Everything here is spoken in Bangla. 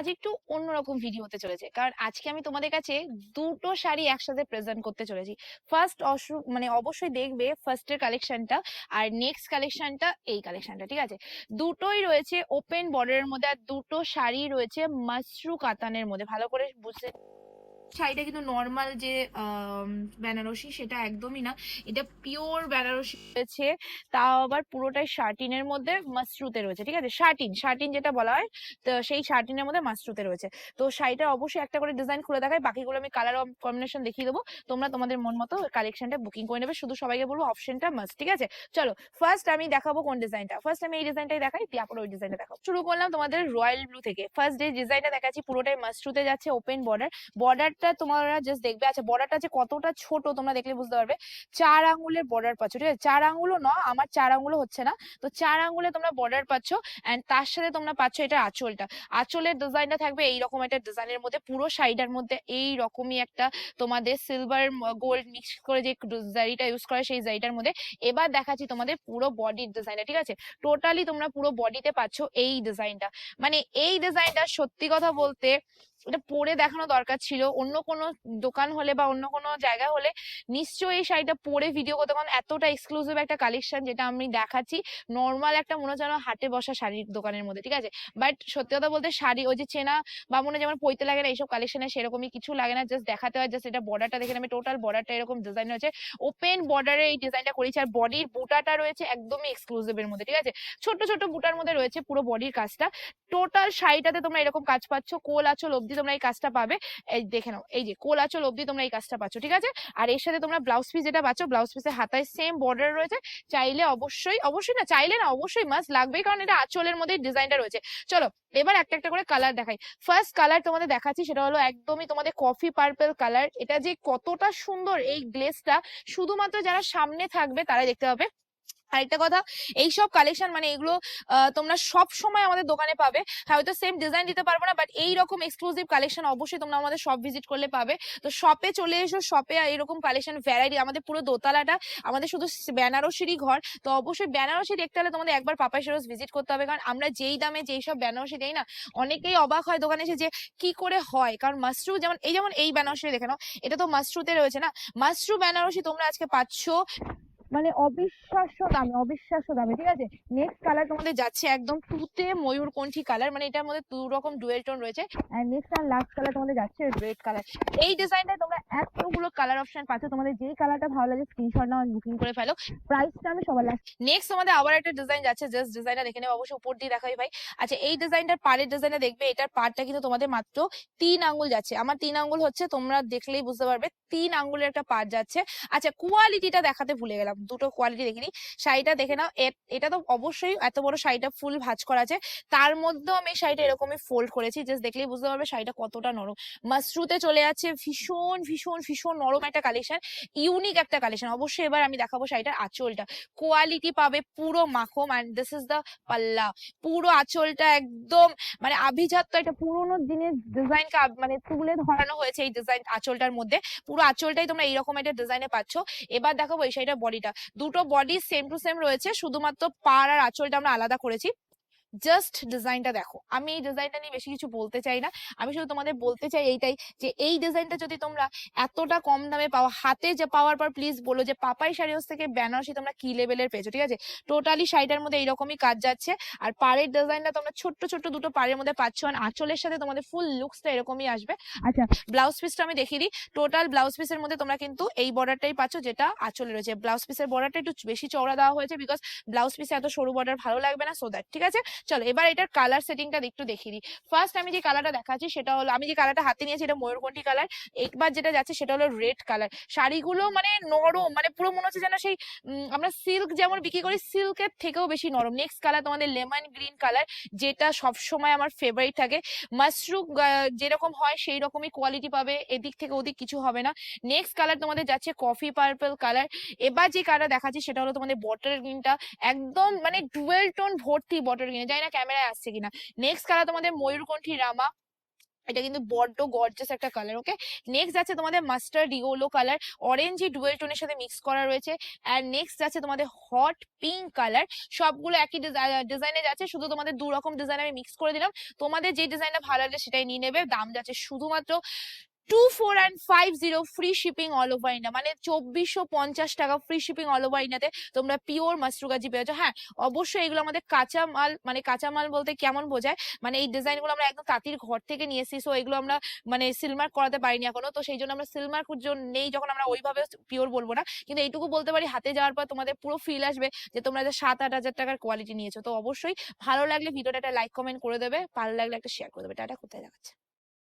আজ একটু অন্যরকম ভিডিও হতে চলেছে। কারণ আজকে আমি তোমাদের কাছে দুটো শাড়ি একসাথে প্রেজেন্ট করতে চলেছি। ফার্স্ট মানে অবশ্যই দেখবে ফার্স্টের কালেকশনটা আর নেক্সট কালেকশনটা এই কালেকশনটা ঠিক আছে? দুটোই রয়েছে ওপেন বর্ডারের মধ্যে আর দুটো শাড়ি রয়েছে মাশরু কাতানের মধ্যে। ভালো করে বুঝতে শাড়িটা কিন্তু নর্মাল যে বেনারসি সেটা একদমই না। এটা পিওর বেনারসি রয়েছে, তাও আবার পুরোটাই শার্টিনের মধ্যে মাসরুতে রয়েছে, ঠিক আছে? শার্টিন শার্টিন যেটা বলা হয়, তো সেই শার্টিনের মধ্যে মাসরুতে রয়েছে। তো শাড়িটা অবশ্যই একটা করে ডিজাইন খুলে দেখায় বাকিগুলো আমি কালার কম্বিনেশন দেখিয়ে দেবো। তোমরা তোমাদের মন মতো কালেকশনটা বুকিং করে নেবে, শুধু সবাইকে বলব অপশনটা মাস্ট ঠিক আছে? চলো ফার্স্ট আমি দেখাবো কোন ডিজাইনটা ফার্স্ট আমি এই ডিজাইনটাই দেখাই তারপর ওই ডিজাইনটা দেখাবো। শুরু করলাম তোমাদের রয়্যাল ব্লু থেকে। ফার্স্ট যে ডিজাইনটা দেখাচ্ছি, পুরোটাই মাসরুতে যাচ্ছে ওপেন বর্ডার বর্ডার বর্ডারটা তোমরা জাস্ট দেখবে। আচ্ছা বর্ডারটা যে কতটা ছোট তোমরা দেখলে বুঝতে পারবে। চার আঙ্গুলের বর্ডার পাচ্ছ, ঠিক আছে? চার আঙ্গুলও ন, আমার চার আঙ্গুলও হচ্ছে না। তো চার আঙ্গুলে তোমরা বর্ডার পাচ্ছ এন্ড তার সাথে তোমরা পাচ্ছ এটা আঁচলটা। আঁচলের ডিজাইনটা থাকবে এইরকম একটা ডিজাইনের মধ্যে, পুরো শাড়িটার মধ্যে এই রকমই একটা তোমাদের সিলভার গোল্ড মিক্স করে যে জারিটা ইউজ করে সেই জারিটার মধ্যে। এবার দেখাচ্ছি তোমাদের পুরো বডির ডিজাইনটা ঠিক আছে? টোটালি তোমরা পুরো বডিতে পাচ্ছ এই ডিজাইনটা মানে এই ডিজাইনটা সত্যি কথা বলতে এটা পরে দেখানো দরকার ছিল। অন্য কোনো দোকান হলে বা অন্য কোনো জায়গা হলে নিশ্চয়ই এই শাড়িটা পরে ভিডিও করতে কারণ এতটা এক্সক্লুসিভ একটা কালেকশন যেটা আমি দেখাচ্ছি নর্মাল একটা মনে যেন হাটে বসা শাড়ির দোকানের মধ্যে, ঠিক আছে? বাট সত্যি কথা বলতে শাড়ি, ওই যে চেনা বা মনে যেমন পইতে লাগে না, এইসব কালেকশনে সেরকমই কিছু লাগে না। জাস্ট দেখাতে হয় জাস্ট এটা বর্ডারটা দেখে আমি টোটাল বর্ডারটা এরকম ডিজাইন হয়েছে ওপেন বর্ডারে এই ডিজাইনটা করেছি। আর বডির বুটাটা রয়েছে একদমই এক্সক্লুসিভ এর মধ্যে, ঠিক আছে? ছোট ছোট বুটার মধ্যে রয়েছে পুরো বডির কাজটা। টোটাল শাড়িটাতে তোমরা এরকম কাজ পাচ্ছ। কোল আঁচল অব্দি তোমরা এই কাজটা পাবে। এই দেখে নাও, এই যে কোল অব্দি তোমরা এই কাজটা পাচ্ছ, ঠিক আছে? আর এর সাথে তোমরা ব্লাউজ পিস যেটা পাচ্ছ ব্লাউজ পিসের হাতায় সেম বর্ডার রয়েছে। চাইলে অবশ্যই অবশ্যই না, চাইলে না, অবশ্যই মাস্ট লাগবেই, কারণ এটা আঁচলের মধ্যে ডিজাইনটা রয়েছে। চলো, এবার একটা একটা করে কালার দেখাই। ফার্স্ট কালার তোমাদের দেখাচ্ছি, সেটা হলো একদমই তোমাদের কফি পার্পল কালার এটা যে কতটা সুন্দর এই গ্লেসটা শুধুমাত্র যারা সামনে থাকবে তারাই দেখতে পাবে। আরেকটা কথা, এইসব কালেকশন মানে এগুলো তোমরা সব সময় আমাদের দোকানে পাবে। হয়তো সেম ডিজাইন দিতে পারব না বাট এই রকম এক্সক্লুসিভ কালেকশন অবশ্যই তোমরা আমাদের শপ ভিজিট করলে পাবে। তো শপে চলে এসো শপে এরকম কালেকশন ভ্যারাইটি আমাদের পুরো দোতলাটা, আমাদের শুধু বেনারসিরই ঘর। তো অবশ্যই বেনারসি দেখতে হলে তোমাদের একবার পাপাই সরোজ ভিজিট করতে হবে, কারণ আমরা যেই দামে যেই সব বেনারসি দেই না, অনেকেই অবাক হয় দোকানে এসে যে কি করে হয়। কারণ মাশরু যেমন, এই যেমন এই বেনারসি দেখে নাও, এটা তো মাশরুতে রয়েছে না? মাশরু বেনারসি তোমরা আজকে পাচ্ছ মানে অবিশ্বাস্য দামে অবিশ্বাস্য দামে, ঠিক আছে? নেক্সট কালার তোমাদের যাচ্ছে একদম তুতে ময়ূরকণ্ঠী কালার মানে এটার মধ্যে দু রকম ডুয়েল টোন রয়েছে। আর নেক্সট আর লাস্ট কালার তোমাদের যাচ্ছে রেড কালার এই ডিজাইনটায় তোমরা এতগুলো কালার অপশন পাচ্ছ, তোমাদের যেই কালারটা ভালো লাগে স্ক্রিনশট নাও বুকিং করে ফেলো। প্রাইসটা আমি সবার লাস্ট নেক্সট তোমাদের আবার একটা ডিজাইন যাচ্ছে জাস্ট ডিজাইনটা দেখে নেবে অবশ্যই উপর দিয়ে দেখাই ভাই। আচ্ছা এই ডিজাইনটার পাড়ের ডিজাইনটা দেখবে, এটার পাড়টা কিন্তু তোমাদের মাত্র তিন আঙ্গুল যাচ্ছে। আমার তিন আঙ্গুল হচ্ছে, তোমরা দেখলেই বুঝতে পারবে, তিন আঙ্গুলের একটা পাড় যাচ্ছে। আচ্ছা কোয়ালিটিটা দেখাতে ভুলে গেলাম। দুটো কোয়ালিটি দেখিনি। শাড়িটা দেখে নাও এটা তো অবশ্যই এত বড় শাড়িটা ফুল ভাঁজ করা আছে। তার মধ্যেও আমি শাড়িটা এরকমই ফোল্ড করেছি জাস্ট দেখলেই বুঝতে পারবে শাড়িটা কতটা নরম। মাশরুতে চলে যাচ্ছে ভীষণ ভীষণ ভীষণ নরম একটা কালেকশন ইউনিক একটা কালেকশন অবশ্যই এবার আমি দেখাবো শাড়িটার আঁচলটা। কোয়ালিটি পাবে পুরো মাখম অ্যান্ড দিস ইজ দ্য পাল্লা। পুরো আঁচলটা একদম মানে আভিজাত্য একটা পুরোনো দিনের ডিজাইনকে মানে তুলে ধরানো হয়েছে এই ডিজাইন আঁচলটার মধ্যে। পুরো আঁচলটাই তোমরা এইরকম একটা ডিজাইনে পাচ্ছ। এবার দেখাবো এই শাড়িটার বডিটা দুটো বডি সেম টু সেম রয়েছে শুধুমাত্র পাড় আর আঁচলটা আমরা আলাদা করেছি। জাস্ট ডিজাইনটা দেখো। আমি এই ডিজাইনটা নিয়ে বেশি কিছু বলতে চাই না। আমি শুধু তোমাদের বলতে চাই এইটাই যে, এই ডিজাইনটা যদি তোমরা এতটা কম দামে পাও, হাতে যে পাওয়ার পর প্লিজ বলো যে, পাপাই শাড়ি হাউস থেকে বেনারসি তোমরা কি লেভেলের পেয়েছ, ঠিক আছে? টোটালি শাড়িটার মধ্যে এইরকমই কাজ যাচ্ছে। আর পাড়ের ডিজাইনটা তোমরা ছোট্ট ছোট্ট দুটো পাড়ের মধ্যে পাচ্ছ। আর আঁচলের সাথে তোমাদের ফুল লুকসটা এরকমই আসবে। আচ্ছা ব্লাউজ পিসটা আমি দেখিয়ে দিই। টোটাল ব্লাউজ পিসের মধ্যে তোমরা কিন্তু এই বর্ডারটাই পাচ্ছ, যেটা আঁচলে রয়েছে। ব্লাউজ পিসের বর্ডারটা একটু বেশি চওড়া দেওয়া হয়েছে বিকজ ব্লাউজ পিসে এত সরু বর্ডার ভালো লাগবে না সো দ্যাট ঠিক আছে? চলো, এবার এটার কালার সেটিংটা একটু দেখিয়ে দিই। ফার্স্ট আমি যে কালারটা দেখাচ্ছি, সেটা হলো, আমি যে কালারটা হাতে নিয়েছি, এটা ময়ূরকণ্ঠী কালার একবার যেটা যাচ্ছে, সেটা হলো রেড কালার শাড়িগুলো মানে নরম মানে পুরো মনে হচ্ছে যেন সেই আমরা সিল্ক যেমন বিক্রি করি সিল্কের থেকেও বেশি নরম। নেক্সট কালার তোমাদের লেমন গ্রিন কালার যেটা সব সময় আমার ফেভারিট থাকে। মাশরুম যেরকম হয় সেই রকমই কোয়ালিটি পাবে। এদিক থেকে ওদিক কিছু হবে না। নেক্সট কালার তোমাদের যাচ্ছে কফি পার্পল কালার এবার যে কালার দেখাচ্ছি, সেটা হলো তোমাদের বটল গ্রিনটা একদম মানে ডুয়েল টোন ভর্তি বটার গ্রিনে জানি না ক্যামেরায় আসছে কিনা। নেক্সট কালার তোমাদের ময়ূরকণ্ঠী রামা। এটা কিন্তু বড্ড গর্জাস একটা কালার ওকে নেক্সট যাচ্ছে তোমাদের mustard yellow colour orange dual টোনের সাথে মিক্স করা রয়েছে। আর নেক্সট যাচ্ছে তোমাদের হট পিঙ্ক কালার সবগুলো একই ডিজাইনে যাচ্ছে। শুধু তোমাদের দু রকম ডিজাইন আমি মিক্স করে দিলাম। তোমাদের যে ডিজাইনটা ভালো লাগে সেটাই নিয়ে নেবে। দাম যাচ্ছে শুধুমাত্র two four and five zero free shipping all over India মানে চব্বিশশো পঞ্চাশ টাকা ফ্রি শিপিং অল ওভার ইন্ডিয়াতে তোমরা পিওর মাসরুগাজি পেয়েছ। হ্যাঁ অবশ্যই এগুলো আমাদের কাঁচা মাল মানে কাঁচা মাল বলতে কেমন বোঝায়? মানে এই ডিজাইনগুলো আমরা একদম তাঁতির ঘর থেকে নিয়ে এসেছি সো এগুলো আমরা মানে সিলমার্ক করাতে পারিনি এখনও। তো সেই জন্য আমরা সিলমার্ক নেই যখন আমরা ওইভাবে পিওর বলব না। কিন্তু এইটুকু বলতে পারি, হাতে যাওয়ার পর তোমাদের পুরো ফিল আসবে যে তোমরা যে সাত আট হাজার টাকার কোয়ালিটি নিয়েছো। তো অবশ্যই ভালো লাগলে ভিডিওটা একটা লাইক কমেন্ট করে দেবে, ভালো লাগলে একটা শেয়ার করে দেবে। টাটা, কোথায় দেখাচ্ছে?